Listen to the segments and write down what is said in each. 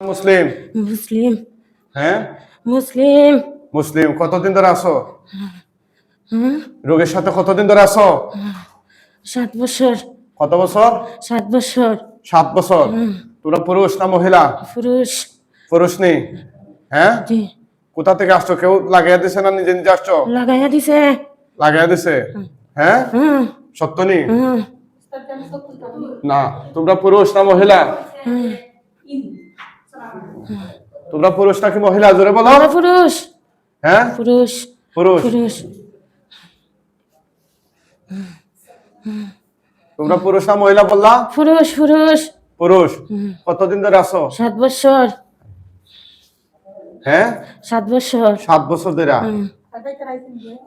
মুসলিম? মুসলিম। হ্যাঁ? মুসলিম। মুসলিম কতদিন ধরে আছো? রোগের সাথে কতদিন ধরে আছো? সাত বছর। কত বছর? সাত বছর। সাত বছর। তোমরা পুরুষ না মহিলা? পুরুষ। পুরুষ নেই? হ্যাঁ? কোথা থেকে আসছো? কেউ লাগাইয়া দিছে না নিজে নিজে আসছো? লাগাইয়া দিছে। লাগাইয়া দিছে? হ্যাঁ? হুম। সত্য নেই? না। তোমরা পুরুষ না মহিলা? তোমরা পুরুষ নাকি মহিলা? জোরে বলো। আমরা পুরুষ। হ্যাঁ? পুরুষ। পুরুষ। পুরুষ। তোমরা পুরুষ না মহিলা বললা? পুরুষ পুরুষ। পুরুষ। কতদিন ধরে আছো? সাত বছর। হ্যাঁ? সাত বছর। সাত বছর ধরে?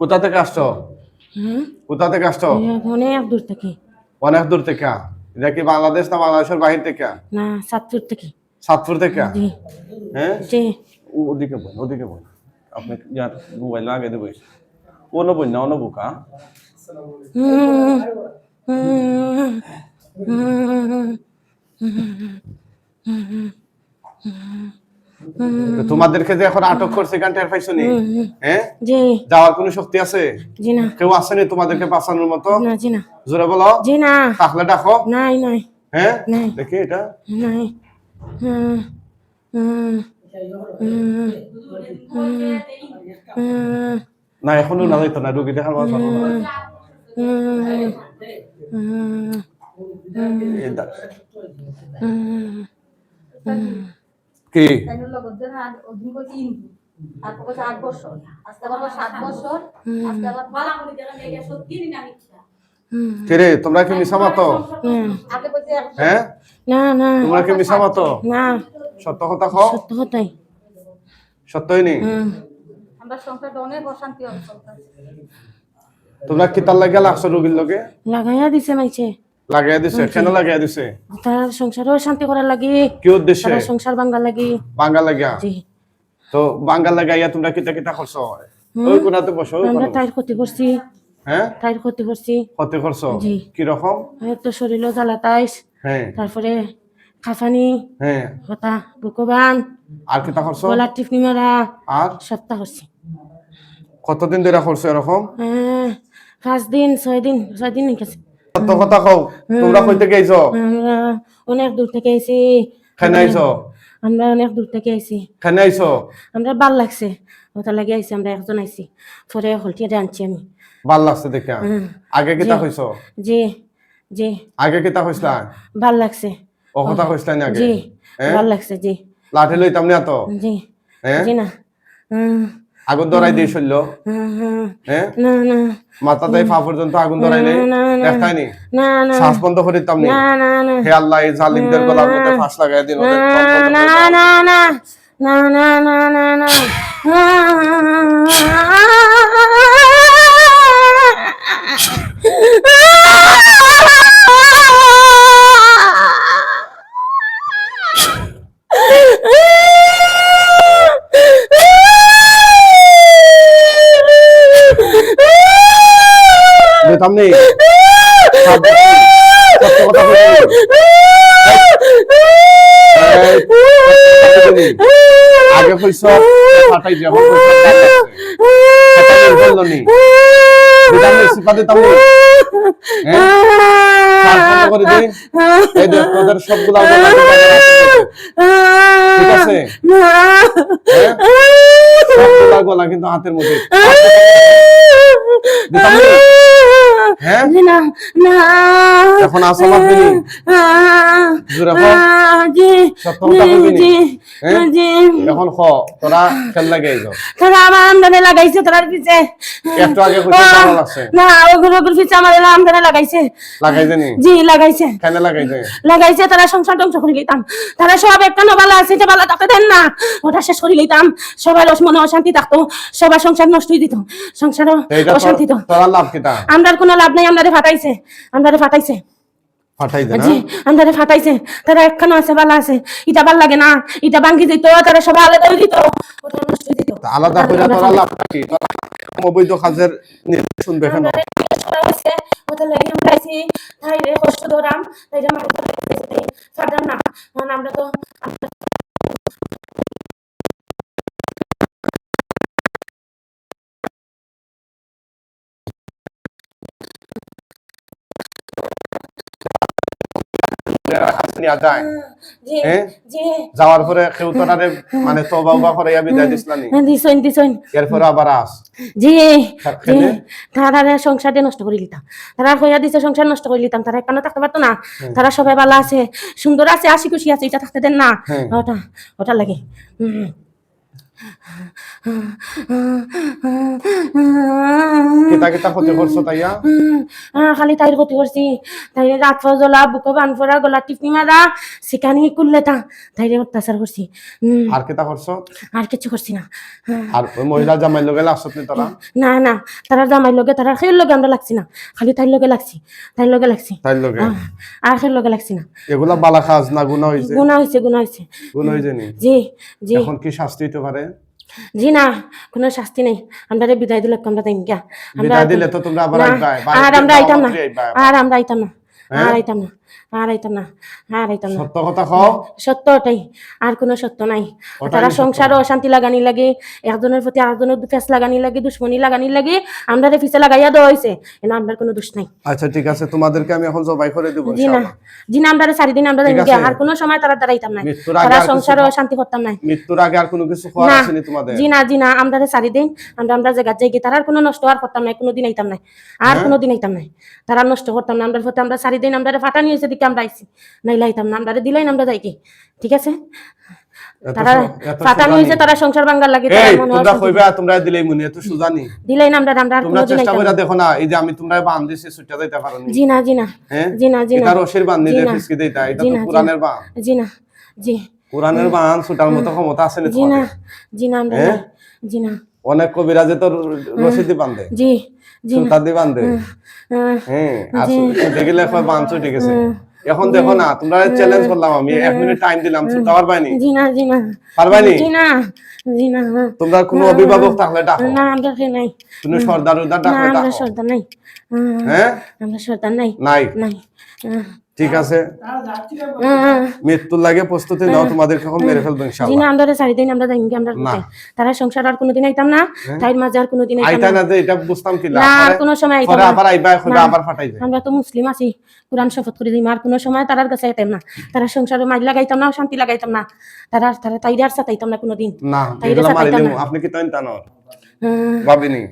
কোথা থেকে আসছো? কোথা থেকে আসছো? অনেক দূর থেকে। অনেক দূর থেকে? এটা কি বাংলাদেশ না বাংলাদেশের বাহির থেকে? না সাতপুর থেকে। সাতপুর থেকে? হ্যাঁ ওদিকে বল ওদিকে বল। আপনি ইয়ার মোবাইল আগে দেবো। অন্য বই না হুম হুম তোমাদেরকে যে এখন আটক করছে গান টের পাইছো নি হ্যাঁ যাওয়ার কোনো শক্তি আছে? জি না। কেউ আসেনি তোমাদেরকে বাঁচানোর মতো? না জি না। জোরে বলো। জি না। তাহলে ডাকো নাই নাই। হ্যাঁ দেখি এটা। নাই। না, এখনও না যাইতো না রুগী দেখার বাঁচানো না। হুম হুম এই দা- হুম কি? তাইনুর লগত যে না অধীন কইছি ইন্দু তারপর কইছে আট বছর। আজকে আবার সাত বছর। আজকে আবার বালা করে দেখা লেগে সত্যি না মিথ্যা হুম। কে রে তোমরা কি মিশা মাতো? হুম আগে কইছে এক হ্যাঁ? না না। তোমরা কি না। সত্য কথা কও। সত্য কথাই। সত্যই নি? আমরা সংসারটা অনেক অশান্তি তোমরা কি তার লাগিয়া লাগছো রুগীর লগে? লাগাইয়া দিছে মাইছে। লাগাইয়া দিছে? কেন লাগাইয়া দিছে? তার সংসারও শান্তি করার লাগি। কি উদ্দেশ্যে? তারা সংসার লাগি। বাঙ্গা লাগিয়া? জি। তো বাঙ্গা লাগাইয়া তোমরা কিতা কিতা করছ? ওই কোনাতে বসো আমরা টাইর ক্ষতি করছি। হ্যাঁ? টাইর ক্ষতি করছি। ক্ষতি করছ? জি। কি রকম? তো শরীরও জ্বালাতাইস। হ্যাঁ। তারপরে খাফানি হ্যাঁ। হতা বুকবান। আর কিতা করছ? টিপনি মারা। আর? সপ্তাহ করছি। কতদিন ধরে করছ এরকম? হ্যাঁ, পাঁচ দিন ছয় দিন ছয় দিন গেছে কথা কও। তোমরা কইতে গেছো আমরা অনেক দূর থেকে আইছি। খানে আইছো? আমরা অনেক দূর থেকে আইছি। খানে আইছো? আমরা ভালো লাগছে। ওটা লাগে আইছি আমরা একজন আইছি। পরে হলটিয়ারে আনছি আমি। ভালো লাগছে দেখা আগে কিতা জি। জি জি আগে কিতা কইছলা ভালো লাগছে ও কথা কইছলা না আগে জি হ্যাঁ? ভালো লাগছে জি লাঠি লইতাম না তো জি হ্যাঁ জি না আগুন ধরাই দিয়ে চলল। হ্যাঁ না না মাথা দেয় পা পর্যন্ত আগুন ধরাই নেই না, না, না না শ্বাস বন্ধ করে দিতাম নি না না না হে আল্লাহ এই জালিমদের গলার মধ্যে ফাঁস লাগাই দিন না। না না না না না না না নি সব- সত্য কথা বলি। এই, সত্য কথা বলি। আগে কইছ ফাটাই যাব বলল নি দিতাম নি সিপা দিতাম নি হ্যাঁ শ্বাস বন্ধ দেখে। ঠিক আছে হ্যাঁ গলা কিন্তু হাতের মধ্যে নি হ্যাঁ না না এখন আসো নি নি? জি এখন খ তোরা খেল লাগে আইছো। তারা আমার আমদানি লাগাইছে তার পিছে। একটু আগে কইছে কেমন লাগছে না ওগুলো পিছে আমার আমদানি লাগাইছে। লাগাই জানি জি লাগাইছে। কেন লাগাইছে? লাগাইছে তারা সংসার ধ্বংস করে লিতাম তারা সব একটা নবালা আছে বালা তাকে দেন না। ওটা শেষ করে লিতাম সবার মনে অশান্তি থাকতো। সবার সংসার নষ্টই দিত। এইটা অশান্তি তো। তোরা লাভ কিতা? আমরার কোনো লাভ নাই আমরারে ফাটাইছে। আমরারে ফাটাইছে। ফাটাই না। জি ফাটাইছে তারা একখানো আছে বালা আছে। ইটা ভালো লাগে না ইটা ভাঙ্গি দিত তারা সব আলাদা হয়ে দিত। ওটা নষ্ট দিত আলাদা করে তোরা লাভ নাকি অবৈধ কাজের নির্দেশন কেন? ওটা লাগি আমরা আইছি তাই রে কষ্ট ধরাম তাই রে মারতে ফাটাম না। আমরা তো নিয়ে যায়। হ্যাঁ? যাওয়ার পরে কেউ তো মানে তবা উবা করে বিদায় দিসলানি? দিছইন দিছইন এরপরে আবার আস। জি তার জি তারা সংসারটা নষ্ট করে দিতাম তারা হইয়া দিছে সংসার নষ্ট করে দিতাম। তারা এখানে থাকতে পারতো না। তারা সবাই ভালো আছে সুন্দর আছে হাসি খুশি আছে এটা থাকতে দেন না। হ্যাঁ। ওটা ওটা লাগে। কিতা কিতা ক্ষতি করছ তাইয়া? খালি তাইর ক্ষতি করছি তাইরে রাত ফজলা বুকো বান ফোরা গলা টিপনি মারা সেখানে কুললে তা তাইরে অত্যাচার করছি আর কিতা করছ আর কিছু করছি না। আর মহিলা জামাই লগে আসত নি তোরা না না তারা জামাই লগে তারা খেয়ে লগে আমরা লাগছি না। খালি তাইর লগে লাগছি তাইর লগে লাগছি। তাই লগে? আর খেয়ে লগে লাগছি না। এগুলা বালা কাজ না গুণা হইছে গুণা হয়েছে গুণা হয়েছে গুণা হইছে নি? জি জি। এখন কি শাস্তি পারে? জি না কোনো শাস্তি নেই। আমরা বিদায় দিলে আমরা তাই আমরা দিলে তো তোমরা আবার আর আমরা আইতাম না। আর আমরা আইতাম না হ্যাঁ? আর আইতাম না। আর আইতাম না আর আইতাম না। সত্য কথা কও। সত্য ওটাই আর কোনো সত্য নাই। তারা। অশান্তি লাগানি লাগে একজনের প্রতি আরেকজনের ফেস লাগানি লাগে দুশ্মনী লাগানি লাগে আমরা ফিসে লাগাইয়া দেওয়া হয়েছে এনে কোনো দোষ নাই। আচ্ছা ঠিক আছে তোমাদেরকে আমি এখন জবাই করে দেবো জি না জি না আমরা চারি দিন আমরা। আছে। আর কোনো সময় তারা দাঁড়াইতাম নাই। তারা কিছু অশান্তি করতাম নাই। মৃত্যুর আগে আর কোনো কিছু না আসেনি তোমাদের? জি না জি না আমরা সারি দিন আমরা আমরা জায়গা যাই তারা আর কোনো নষ্ট আর করতাম নাই কোনো দিন আইতাম নাই। আর হ্যাঁ? কোনো দিন আইতাম নাই। তারা নষ্ট করতাম না আমরা আমরা সারি দিন আমরা ফাটা নিয়েছে দিকে আমরা আইছি। নাইলে আইতাম না আমরা দিলাই আমরা যাই কি? ঠিক আছে? তারা সু- এত ফাটা সুজানি। নিয়েছে তারা সংসার বাঙ্গার লাগে তারা এই তোমরা কইবা তোমরা দিলেই মনে এত সুজানি। দিলাই না আমরা আমরা তোমরা চেষ্টা করে দেখো না এই যে আমি তোমরা বান দিছি ছুটে যাইতে পারো জি না জি না হ্যাঁ? জি না জি না। এটা রশির বান জি দিলে দেইতা এটা তো কোরআনের বান। জি না জি। কোরআনের বান ছুটার মতো ক্ষমতা আছে না জি না জি না আমরা হ্যাঁ? জি না। অনেক কবিরাজে তো রশি দি বান্ধে জি। জি না বান্ধে হ্যাঁ ছুটে গেলে কয় বান এখন দেখো না তোমরা চ্যালেঞ্জ করলাম আমি। এক মিনিট টাইম দিলাম ছুটতে পারবাইনি জি না জি না। পারবাইনি জি না জি না। তোমরা কোনো অভিভাবক থাকলে ডাকো। না আমরা নাই। তুমি সর্দার উদ্দার না ডাকলে আমরা ডাকো। সর্দার নাই। হ্যাঁ? আমরা সর্দার নাই। নাই? নাই। ঠিক আছে? মৃত্যুর লাগে প্রস্তুতি নাও তোমাদেরকে এখন মেরে ফেলব ইনশাআল্লাহ। না আমরা সারি দিন আমরা যাই আমরা কোথায়? তারা সংসার আর কোনোদিন আইতাম না তাই মাঝে আর কোনোদিন আইতাম আইতা না না। যে এটা বুঝতাম কি না? আর কোনো সময় আইতাম না। আবার আইবা না। আবার ফাটাই যায়। আমরা তো মুসলিম আছি কোরআন শপথ করে দিই আর কোনো সময় তারার কাছে আইতাম না। তারা সংসারে মাইল লাগাইতাম না শান্তি লাগাইতাম না। তারা তারা তাইরে আর সাথাইতাম না কোনোদিন। না তাই এগুলা রেসা মারিলে পাইতাম না। আপনি কি তাই হুম, ভাবিনি।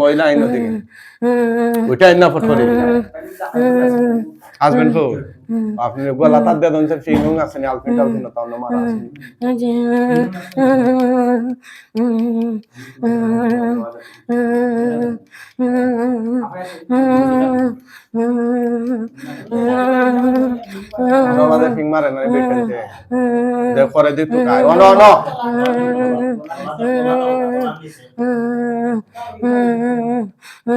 মহিলা আইন হুম, ওইটা আইন না ফট করে হাজবেন্ড তো আপনি গলা তার দেন সব সেই নং আছে আলফিন টালফিন তাও না। মারা হুম, আমাদের ফিং মারে না বেটেনতে দে করে কাই অন অন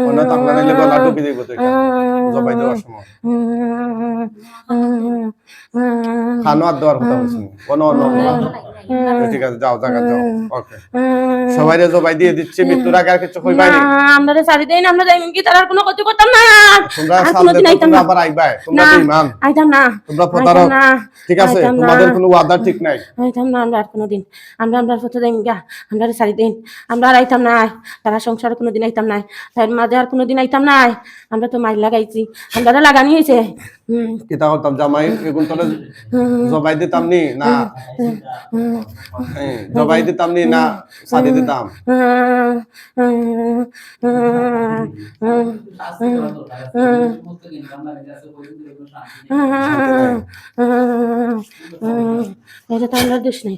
অন তাকলা নিলে গলা টুকি দিব তো জবাই দেওয়ার সময়। খানো আর দেওয়ার কথা বলছি কোনো অন ঠিক আছে যাও জায়গা যাও ওকে সবাই জবাই দিয়ে দিচ্ছি মৃত্যুর আগে আর কিছু কইবাই নি আমরা রে সারি দেন আমরা যাই কি তার কোনো ক্ষতি করতাম না। তোমরা সামনে আইতাম তোমরা না। আবার আইবাই তোমরা তো ইমান। আইতাম না তোমরা প্রতারক। ঠিক আছে তোমাদের কোনো ওয়াদা ঠিক নাই। আইতাম না আমরা আর কোনোদিন আমরা আমরা ফটো দেন গা আমরা রে সারি দিন আমরা আর আইতাম না। তারা সংসার কোনোদিন আইতাম না তাই মাঝে আর কোনোদিন আইতাম না আমরা তো মাইল লাগাইছি আমরা লাগানি হয়েছে হুম। কিতা করতাম জামাই এগুন তোরে জবাই দিতাম নি? না। জবাই দিতাম নি না সাদি দিতাম এটা তো আমরা দোষ নেই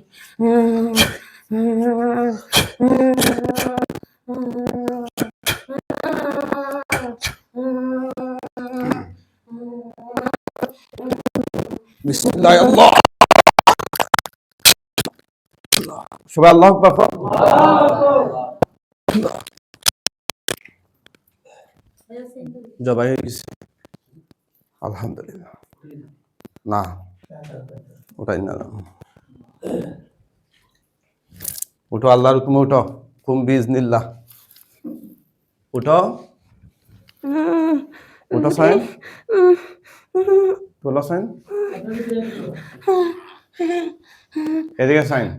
বিসমিল্লাহ আল্লাহ সবাই আল্লাহ জবাই হয়ে গেছে। আলহামদুলিল্লাহ। না, ওটাই না। উঠো, আল্লাহর তুমি উঠো। কুম বিজ নিল্লা উঠো। উঠো সাইন তোলো সাইন এদিকে সাইন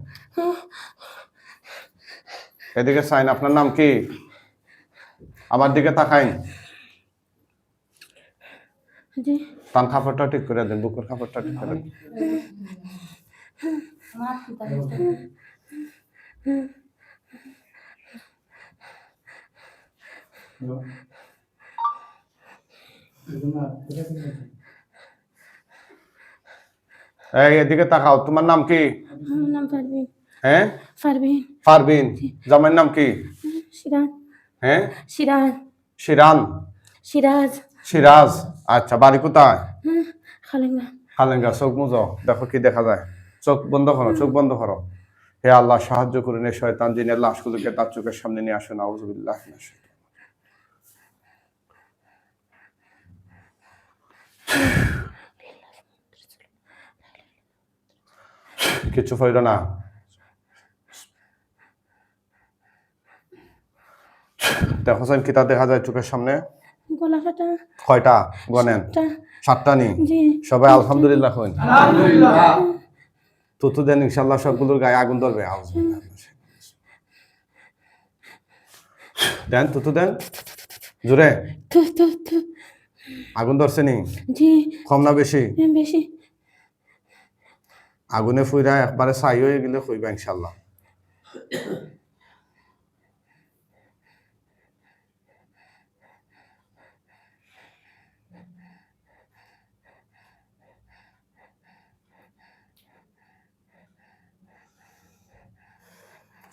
এদিকে সাইন আপনার নাম কি? আমার দিকে তাকাইন। টান খাবারটা ঠিক করে দেন বুকের খাবারটা ঠিক করে দেন। এই এদিকে তাকাও। তোমার নাম কি? নাম পারবিন হ্যাঁ? পারবিন পারবিন জামাইয়ের নাম কি? সিরাজ হ্যাঁ? সিরাজ শিরান। সিরাজ। সিরাজ। আচ্ছা বাড়ি কোথায়? হুম, খালেঙ্গা। চোখ মুজো দেখো কি দেখা যায়। চোখ বন্ধ করো চোখ বন্ধ করো। হে আল্লাহ সাহায্য করুন এই শয়তান জিনের লাশগুলোকে তার চোখের সামনে নিয়ে আসুন। আউজুবিল্লাহ কিছু হইল না। দেখো সেন কিতা দেখা যায় চোখের সামনে? গলা ফাটা কয়টা গনেন? সাতটা। নি? সবাই আলহামদুলিল্লাহ হইন তুতু দেন ইনশাল্লাহ সবগুলোর গায়ে আগুন ধরবে। দেন তুতু দেন। জোরে। আগুন ধরছে নি? কম না বেশি? বেশি। আগুনে ফুইরা একবারে ছাই হয়ে গেলে হইবা ইনশাল্লাহ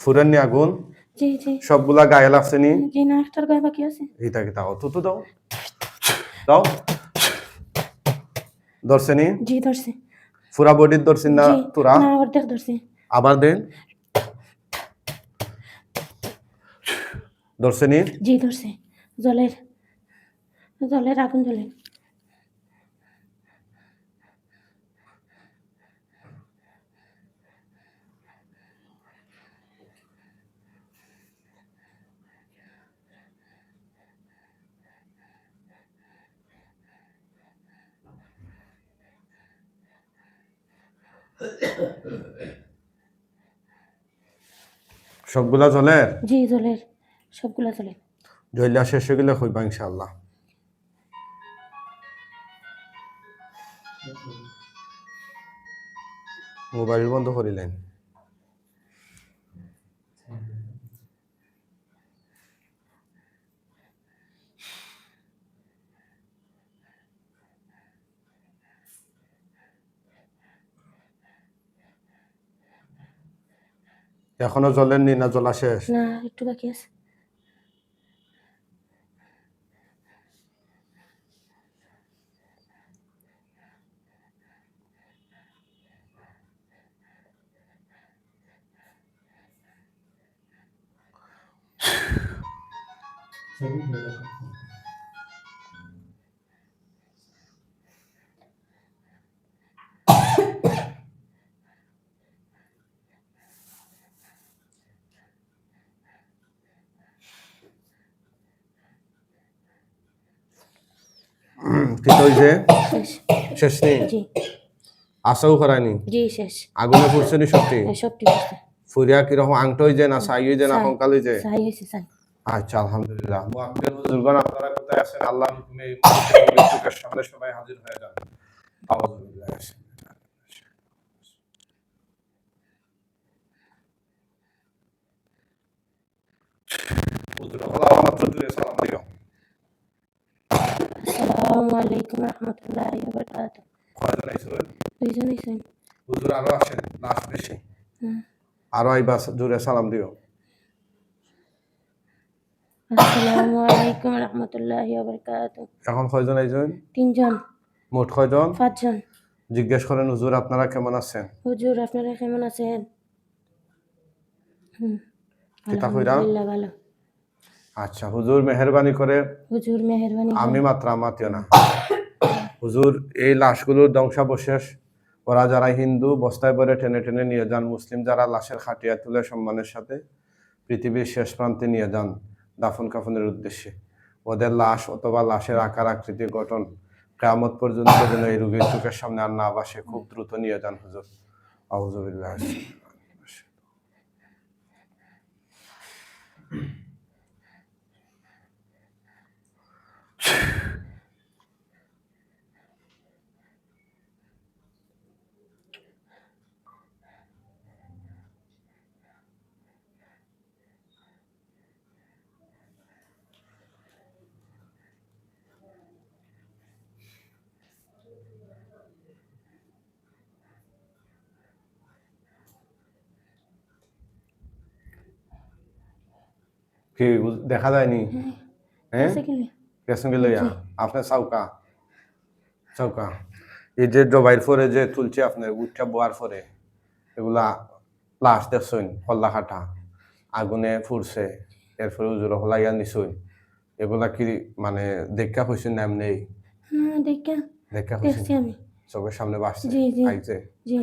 ফুরেননি আগুন জি জি। সবগুলা গায়ে লাগছে নি? জি না একটার গায়ে বাকি আছে। তুতু দাও? দাও। ধরছে নি? জি ধরছে। ফুরা বডির ধরছেন না তোরা? না অর্ধেক ধরছে। আবার দেন। ধরছে নি? জি ধরছে। জলের জলের আগুন জ্বলে। সবগুলা জলের? জি জলের। সবগুলা জলের। জইলা শেষ হয়ে গেলে হইবা ইনশাআল্লাহ। মোবাইল বন্ধ করিলেন। এখনও জলের নি না জলা শেষ? না একটু বাকি আছে। কি হইছে শেষ। শেষ নি? আশাও করায়নি জি শেষ। আগুনে পড়ছে নি সত্যি আছে ফুরিয়া কীরকম আংটো হয়ে যায় না সাই হয়ে যায় না। কঙ্কাল হয়ে যায় সাই হয়েছে সাই আচ্ছা আলহামদুলিল্লাহ। মুআক্কিল হুজুরগণ আপনারা কোথায় আছেন আল্লাহর হুকুমে এই সামনে সবাই হাজির হয়ে যান আউযুবিল্লাহ হুজুর আল্লাহ মাত্র দূরে সালাম দিও আসসালামু আলাইকুম রহমতুল্লাহি ওয়া বারাকাতুহু। কয়জন আইছিলেন দুইজন আইছেন হুজুর আরও আসেন লাশ বেশি। আরও আইবা জোরে সালাম দিও। আসসালামু আলাইকুম রহমতুল্লাহি ওয়া বারাকাতুহু। এখন কয়জন আইছেন তিনজন। মোট কয়জন? পাঁচজন। জিজ্ঞেস করেন হুজুর আপনারা কেমন আছেন? হুজুর আপনারা কেমন আছেন? হুম। কিতা কইরা? ভালো। আচ্ছা হুজুর মেহরবানি করে। হুজুর মেহেরবানি আমি মাত্র আমাতিও না। হুজুর এই লাশগুলোর ধ্বংসাবশেষ ওরা যারা হিন্দু বস্তায় ভরে টেনে টেনে নিয়ে যান মুসলিম যারা লাশের খাটিয়া তুলে সম্মানের সাথে পৃথিবীর শেষ প্রান্তে নিয়ে যান দাফন কাফনের উদ্দেশ্যে। ওদের লাশ অথবা লাশের আকার আকৃতি গঠন কেয়ামত পর্যন্ত যেন এই রোগীর চোখের সামনে আর না বাসে খুব দ্রুত নিয়ে যান হুজুর। আউযুবিল্লাহ। কি দেখা যায়নি? হ্যাঁ। আছে কি লইয়া আপনার চৌকা চৌকা এই যে জবাইর পরে যে তুলছে আপনার উঠটা বোয়ার পরে এগুলা লাশ দেখছইন হল্লা খাটা আগুনে ফুরছে এরপরে উজুর হলাইয়া নিছইন এগুলা কি মানে দেখা হয়েছেন না এমনি? হ্যাঁ দেখা দেখা আমি। চোখের সামনে বাসছে। আইছে। জি।